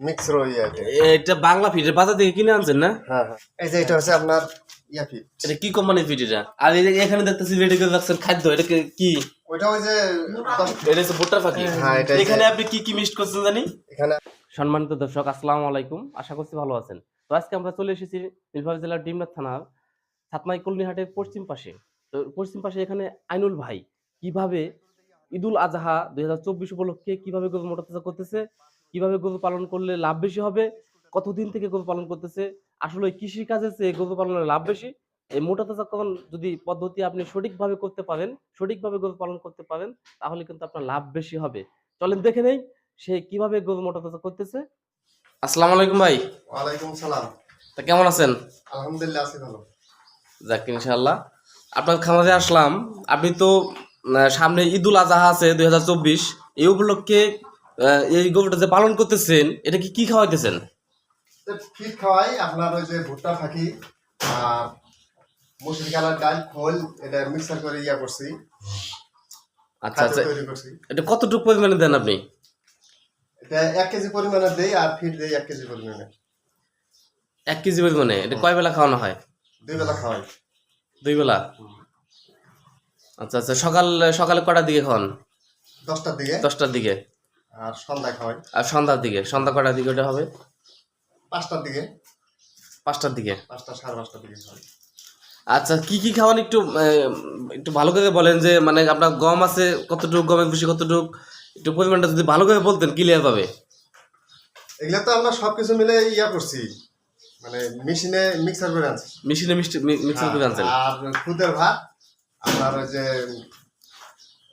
Mix রই আছে এটা। বাংলা ফিট বাজার থেকে কিনে আনছেন না? হ্যাঁ হ্যাঁ। এই যে এটা হচ্ছে আপনার ইয়া ফিট এটা কি কোম্পানির ফিট এটা? আর এই যে এখানে দেখতেছি রেডি করে রাখছেন খাদ্য এটা কি- ওইটা ওই যে এটা হচ্ছে ভুট্টার পাখি হ্যাঁ, এটা- এখানে আপনি কি কি করছেন জানি? এখানে সম্মানিত দর্শক আসসালামু আলাইকুম। আশা করছি ভালো আছেন। তো আজকে আমরা চলে এসেছি নীলফামারী জেলার ডিমনাথ থানার সাতমাই কলনিহাটের পশ্চিম পাশে। তো পশ্চিম পাশে এখানে আইনুল ভাই কীভাবে ঈদুল আজহা দুই হাজার চব্বিশ উপলক্ষে কীভাবে গরু মোটাতাজা করতেছে কীভাবে গরু পালন করলে লাভ বেশি হবে? কতদিন থেকে গরু পালন করতেছে? আসলে কৃষি কাজের চেয়ে গরু পালনের লাভ বেশি এই মোটাতাজাকরণ যদি পদ্ধতি আপনি সঠিকভাবে করতে পারেন সঠিকভাবে গরু পালন করতে পারেন তাহলে কিন্তু আপনার লাভ বেশি হবে। চলেন দেখে নেই সে কীভাবে গরু মোটাতাজা করতেছে। আসসালামু আলাইকুম ভাই। ওয়ালাইকুম সালাম। তা কেমন আছেন? আলহামদুলিল্লাহ আছি ভালো। যাক ইনশাআল্লাহ। আপনার খামারে আসলাম। আপনি তো সামনে ঈদুল আজহা আছে দুই হাজার চব্বিশ। এই উপলক্ষে এই গরুটা যে পালন করতেছেন এটা কি কি খাওয়াইতেছেন? ফিট খাওয়াই? আপনার ওই যে ভুট্টা ফাঁকি মুসুরি কালার ডাল খোল এটা মিক্সার করে ইয়া করছি। আচ্ছা আচ্ছা। এটা কতটুকু পরিমাণে দেন আপনি? এটা এক কেজি পরিমাণে দেই আর ফিট দেই এক কেজি পরিমাণে। এক কেজি পরিমাণে? এটা কয় বেলা খাওয়ানো হয়? দুই বেলা খাওয়াই। দুই বেলা? আচ্ছা আচ্ছা। সকাল সকালে কটার দিকে খাওয়ান? দশটার দিকে। দশটার দিকে। আর সন্ধ্যা খাওয়াই। আর সন্ধ্যার দিকে সন্ধ্যা কটার দিকে ওটা হবে? পাঁচটার দিকে। পাঁচটার দিকে? পাঁচটা সাড়ে পাঁচটার দিকে খাওয়াই। আচ্ছা কি কি খাওয়ান একটু একটু ভালো করে বলেন যে মানে আপনার গম আছে কতটুকু গমের বেশি কতটুকু একটু পরিমাণটা যদি ভালো করে বলতেন ক্লিয়ার পাবে? এগুলা তো আমরা সব কিছু মিলে ইয়া করছি। মানে মেশিনে মিক্সার করে আনছি। মেশিনে মিক্সার করে আনছেন? আর খুদের ভাত আপনার ওই যে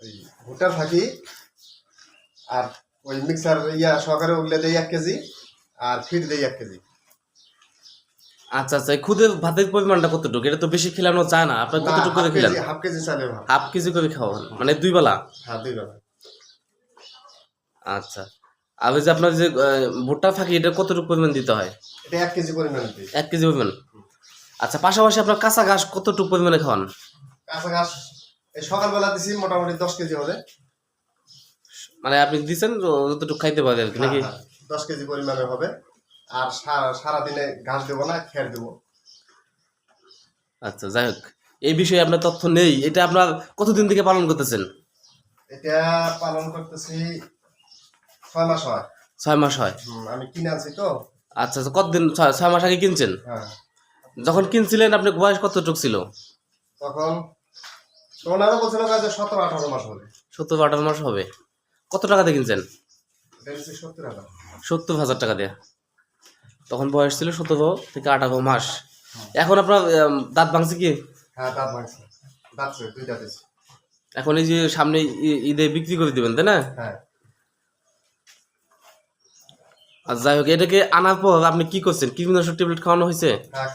ওই ভুট্টার থাকি আর ওই মিক্সার ইয়া সহকারে ওগুলো দেই এক কেজি আর ফিট দেই এক কেজি। আচ্ছা আচ্ছা খুদের ভাতের পরিমাণটা কতটুকু? এটা তো বেশি খেলানো চায় না। আপনার কতটুকু করে খেলেন? হাফ কেজি ভাত। হাফ কেজি করে খাওয়ান মানে দুই বেলা? হ্যাঁ দুই বেলা। আচ্ছা। আর ওই যে আপনার যে ভুট্টা ফাঁকি এটা কতটুকু পরিমাণ দিতে হয়? এটা এক কেজি পরিমাণ দিই এক কেজি পরিমাণ? আচ্ছা পাশাপাশি আপনার কাঁচা ঘাস কতটুকু পরিমাণে খাওয়ান? কাঁচা ঘাস এই সকালবেলা দিছি মোটামুটি দশ কেজি হবে মানে আপনি দিচ্ছেন যতটুকু খাইতে পারে আর কি নাকি? হ্যাঁ, হ্যাঁ, দশ কেজি পরিমাণে হবে। আর সারা সারাদিনে ঘাস দেবো না খের দেবো। আচ্ছা যাই হোক। এই বিষয়ে আপনার তথ্য নেই এটা আপনার কতদিন থেকে পালন করতেছেন? এটা পালন করতেছি ছয় মাস হয়। ছয় মাস হয়। আমি কিনে আনছি তো। আচ্ছা আচ্ছা কতদিন ছয় মাস আগে কিনছেন? হ্যাঁ। যখন কিনছিলেন আপনার বয়স কতটুকু ছিল? তখন ওনারা বলছিল সতেরো আঠারো মাস হবে। সত্তর আঠারো মাস হবে। কত টাকাতে কিনছেন? সত্তর হাজার। টাকা দিয়ে। তখন বয়স ছিল সতেরো থেকে আঠারো মাস। এখন আপনার দাঁত ভাঙছে কি? হ্যাঁ এখন এই যে সামনে ঈদে বিক্রি করে দিবেন তাই না? হ্যাঁ। আর যাই হোক এটাকে আনার পর আপনি কি করছেন? কীটনাশক ট্যাবলেট খাওয়ানো হয়েছে? হ্যাঁ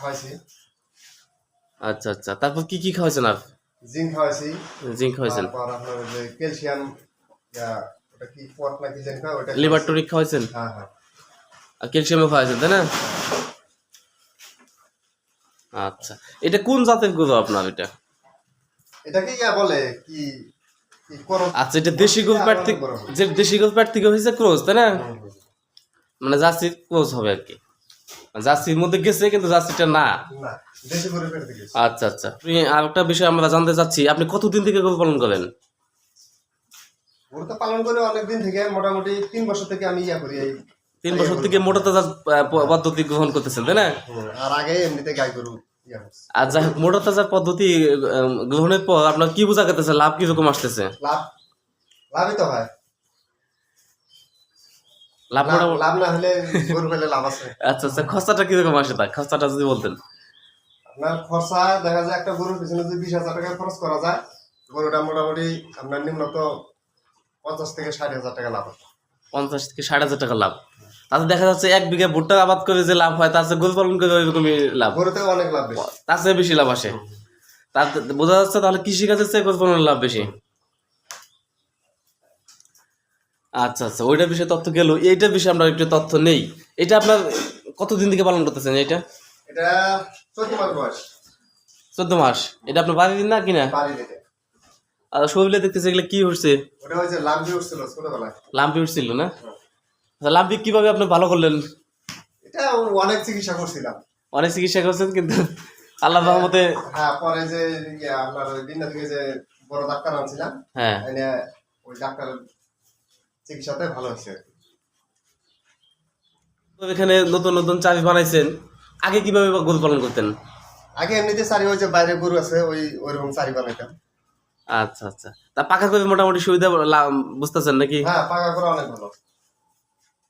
আচ্ছা আচ্ছা। তারপর কি কি খাওয়াইছেন আর? জিঙ্ক খাওয়াইছি। জিঙ্ক খাওয়াইছেন। ক্যালসিয়াম কি পট নাকি যেন খাওয়া ওটা লিভার খাওয়াইছি। টনিক খাওয়াইছেন হ্যাঁ হ্যাঁ। আর ক্যালসিয়ামও খাওয়াইছেন তাই না? আচ্ছা। এটা কোন জাতের গরু আপনার এটা? এটাকে বলে? কি আচ্ছা এটা দেশি গরু প্যাট থেকে যে দেশি গরু প্যাট থেকে হয়েছে ক্রোজ তাই না? মানে জার্সির ক্রোজ হবে আর কি। জার্সির মধ্যে গেছে কিন্তু জার্সিটা না। আচ্ছা আচ্ছা। আর একটা বিষয় আমরা জানতে চাচ্ছি আপনি কতদিন থেকে গরু পালন করেন? গরু পালন করে অনেকদিন থেকে মোটামুটি তিন বছর থেকে আমি ইয়া করি এই। তিন বছর থেকে মোটা তাজা পদ্ধতি গ্রহণ করতেছেন তাই না? আর আগে এমনিতে গাই গরু আর যাই হোক মোটা তাজা পদ্ধতি গ্রহণের পর আপনার কি বোঝা গেতেছে লাভ কীরকম আসতেছে? লাভ লাভই তো হয়। লাভ লাভ লাভ না হলে গরু পেলে লাভ আছে। আচ্ছা আচ্ছা খরচাটা কীরকম আসে তা খরচাটা যদি বলতেন। আপনার খরচা দেখা যায় একটা গরুর পিছনে যদি বিশ হাজার টাকা খরচ করা যায় গরুটা মোটামুটি আপনার নিম্নত পঞ্চাশ থেকে ষাট হাজার টাকা লাভ পঞ্চাশ থেকে ষাট হাজার টাকা লাভ। তাতে দেখা যাচ্ছে এক বিঘা ভুট্টা আবাদ করে যে লাভ হয় চেয়ে গরু পালন করে ওইরকমই লাভ। গরুতে অনেক লাভ বেশি। তার চেয়ে বেশি লাভ আসে। বোঝা যাচ্ছে তাহলে কৃষিকাজের চেয়ে গরু পালনের লাভ বেশি। আচ্ছা আচ্ছা ওইটার বিষয়ে তথ্য গেল এইটার বিষয়ে আমরা একটু তথ্য নেই। এটা আপনার কতদিন থেকে পালন করতেছেন এটা এটা চোদ্দ মাস বয়স। চোদ্দ মাস। এটা আপনার বাড়ির দিন না কিনা? বাড়ি থেকে আর দেখতেছে এগুলো কি হচ্ছে ওটা হচ্ছে লাভ উঠছিল ছোটবেলায়। লাম্পি উঠছিল না? আচ্ছা, লাম্বিক কীভাবে আপনি ভালো করলেন? এটা অনেক চিকিৎসা করছিলাম। অনেক চিকিৎসা করছেন কিন্তু আল্লাহ রহমতে হ্যাঁ পরে যে আপনার থেকে যে বড় ডাক্তার আনছিলাম হ্যাঁ। ওই ডাক্তারের চিকিৎসাতে ভালো হয়েছে। এখানে নতুন নতুন চাবি বানাইছেন? আগে কীভাবে গরু পালন করতেন? আগে এমনিতে চারি ওই যে বাইরে গরু আছে ওই ওইরকম চারি বানাইতাম। আচ্ছা আচ্ছা। তা পাকা করে মোটামুটি সুবিধা বুঝতেছেন নাকি? হ্যাঁ পাকা করা অনেক ভালো।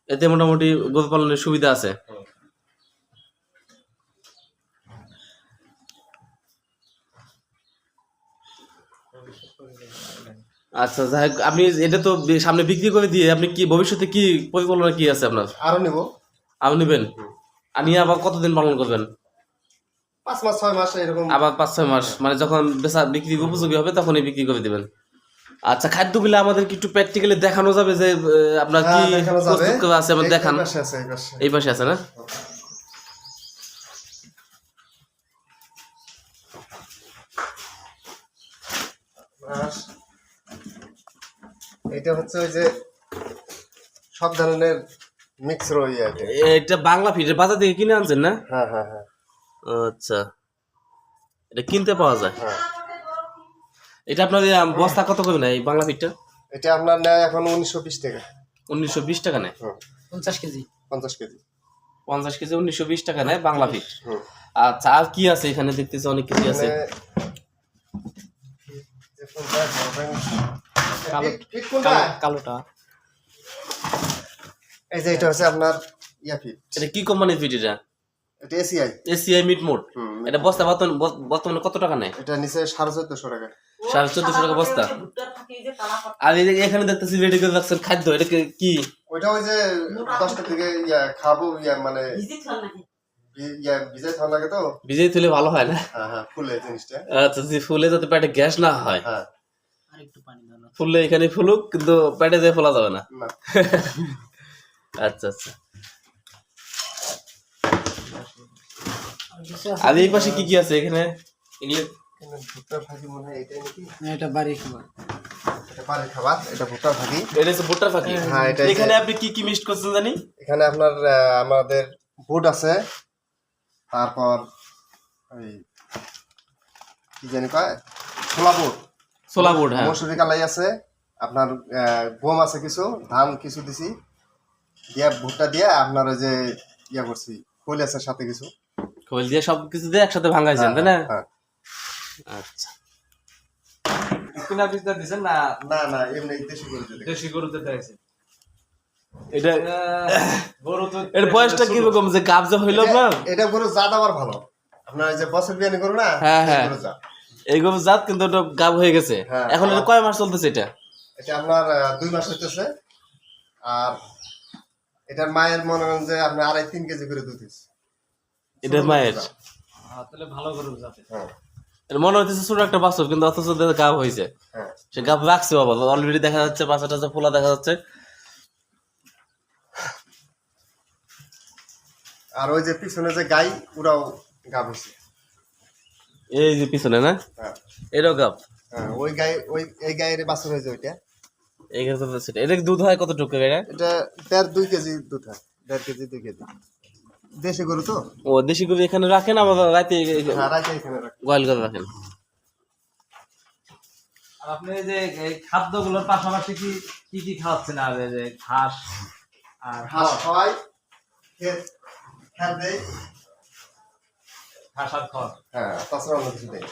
এতে মোটামুটি গরু পালনের সুবিধা আছে। আচ্ছা যাই আপনি এটা তো সামনে বিক্রি করে দিয়ে আপনি কি ভবিষ্যতে কি পরিকল্পনা কি আছে আপনার? আরও নিব। আপনি নেবেন? আর নিয়ে আবার কতদিন পালন করবেন? পাঁচ মাস ছয় মাস এরকম আবার পাঁচ ছয় মাস। মানে যখন বেচা বিক্রি উপযোগী হবে তখনই বিক্রি করে দিবেন। আচ্ছা খাদ্যগুলো আমাদের কি একটু প্র্যাকটিক্যালি দেখানো যাবে যে আপনার কি হ্যাঁ, যাবে। প্রস্তুত করা আছে আমার দেখান। এই পাশে। আছে, না? এটা হচ্ছে ওই যে সব ধরনের মিক্স আছে এটা বাংলা ফিটের বাজার থেকে কিনে আনছেন না? হ্যাঁ হ্যাঁ হ্যাঁ। আচ্ছা। এটা কিনতে পাওয়া যায়? হ্যাঁ। এটা আপনার বস্তা কত করবে না এই বাংলা ফিটটা? এটা আপনার নেয় এখন উনিশশো বিশ টাকা। উনিশশো বিশ টাকা নেয়? পঞ্চাশ কেজি। পঞ্চাশ কেজি। পঞ্চাশ কেজি উনিশশো বিশ টাকা নেয় বাংলা হুম। আচ্ছা আর কি আছে এখানে দেখতেছি অনেক কিছু আছে। কালোটা। এই যে এটা হচ্ছে আপনার ইয়া ফিট। এটা কি কোম্পানির ফিট এটা? এটা এসিআই এসিআই মিট মোড এটা বস্তা বর্তমানে বর্তমানে কত টাকা নেয়? এটা নিচে সাড়ে চোদ্দশো টাকা। সাড়ে চোদ্দশো টাকা বস্তা। আর এই যে এখানে দেখতেছি রেডি করে রাখছেন খাদ্য এটা কি- ওইটা ওই যে দশটা থেকে ইয়া খাব ইয়া মানে ভিজে তুলে ভালো হয় না? হ্যাঁ হ্যাঁ ফুলে জিনিসটা। আচ্ছা ফুলে যাতে পেটে গ্যাস না হয়। হ্যাঁ। আর একটু পানি দাও না। ফুললে এখানে ফুলুক কিন্তু পেটে যেয়ে ফোলা যাবে না। আচ্ছা আচ্ছা। আর এই পাশে কি কি আছে এখানে? এগুলো ভুট্টার ভাজি মনে হয় এটাই নাকি? এটা বাড়ি খাবার। এটা পারে খাবার এটা ভুট্টার ভাজি। এটা হচ্ছে ভুট্টার ফাঁকি হ্যাঁ, এটাই এখানে আপনি কি কি মিক্সড করছেন জানি? এখানে আপনার আহ, আমাদের বুট আছে তারপর ওই কি জানি কয়? ছোলা বুট। ছোলা বুট হ্যাঁ। মসুরি কালাই আছে আপনার আহ, গম আছে কিছু ধান কিছু দিছি। দিয়া ভুট্টা দিয়ে আপনার ওই যে ইয়া করছি ফুল আছে সাথে কিছু। খোল দিয়ে সব কিছু দিয়ে একসাথে ভাঙাইছেন তাই না? হ্যাঁ। আচ্ছা। কিনা পিসটা দিছেন না? না না এমনি দেশি করে দিতে দেশি গরুতে খাইছে এটা গরু তো এর বয়সটা কীরকম যে কাপ যে হইল না এটা- এটা গরু জাত আবার ভালো। আপনার যে বছর বিয়ানি গরু না? হ্যাঁ, এই হ্যাঁ। গরুর জাত। এই গরু জাত কিন্তু ওটা গাব হয়ে গেছে। হ্যাঁ, এখন এটা কয় মাস চলতেছে এটা? এটা আপনার দুই মাস হইতেছে। আর এটার মায়ের মনে করেন যে আপনার আড়াই তিন কেজি করে দুধ হইছে। এটা মায়ের হ্যাঁ, তাহলে ভালো গরু হ্যাঁ। মনে হইতেছে ছোট একটা কিন্তু অথচ গাব হয়েছে হ্যাঁ। সে গাব রাখছে বাবা অলরেডি দেখা যাচ্ছে বাচ্চা ফোলা দেখা যাচ্ছে। আর ওই যে পিছনে যে গাই ওরাও গাব হয়েছে এই যে পিছনে না? হ্যাঁ। এটাও গাব। হ্যাঁ ওই গাই ওই এই গায়ের বাছুর হয়েছে ওইটা। তো সেটা এটা দুধ হয় কতটুকু এটা? এটা দেড় দুই কেজি দুধ হয়। দেড় কেজি দুই কেজি। দেশি গরু তো? ও দেশি গরু এখানে রাখেন আবার রাতে হ্যাঁ এখানে রাখে গোয়াল করে রাখেন? আর আপনি যে এই খাদ্যগুলোর পাশাপাশি কি কি কি খাওয়াচ্ছেন আর এই যে ঘাস আর ঘাস খাওয়াই খেত খেত দেয় ঘাস আর খড়? হ্যাঁ তাছাড়া অন্য কিছু দেয়